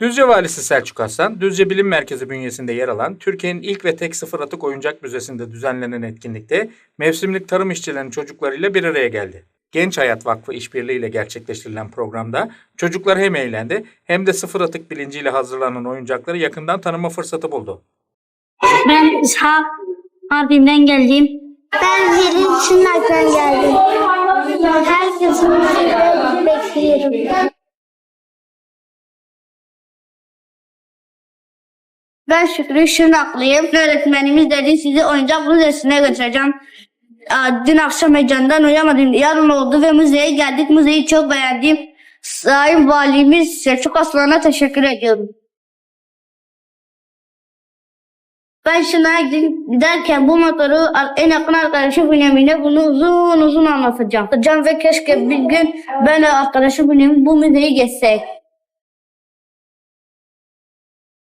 Düzce Valisi Selçuk Aslan, Düzce Bilim Merkezi bünyesinde yer alan Türkiye'nin ilk ve tek sıfır atık oyuncak müzesinde düzenlenen etkinlikte mevsimlik tarım işçilerinin çocuklarıyla bir araya geldi. Genç Hayat Vakfı işbirliğiyle gerçekleştirilen programda çocuklar hem eğlendi hem de sıfır atık bilinciyle hazırlanan oyuncakları yakından tanıma fırsatı buldu. Ben İshak Mardin'den geldim. Ben Zilin Çınar'dan geldim. Herkesin bekliyorum. Ben Şükrü Şırnaklıyım. Öğretmenimiz dedi sizi oyuncak müzesine götüreceğim. Dün akşam heyecandan uyamadım. Yarın oldu ve müzeye geldik. Müzeyi çok beğendim. Sayın Valimiz Selçuk Aslan'a teşekkür ediyorum. Ben Şırnak'a giderken bu motoru en yakın arkadaşım Bünyamin'e bunu uzun uzun anlatacağım. Can ve keşke bir gün ben arkadaşım Bünyamin bu müzeyi geçsek.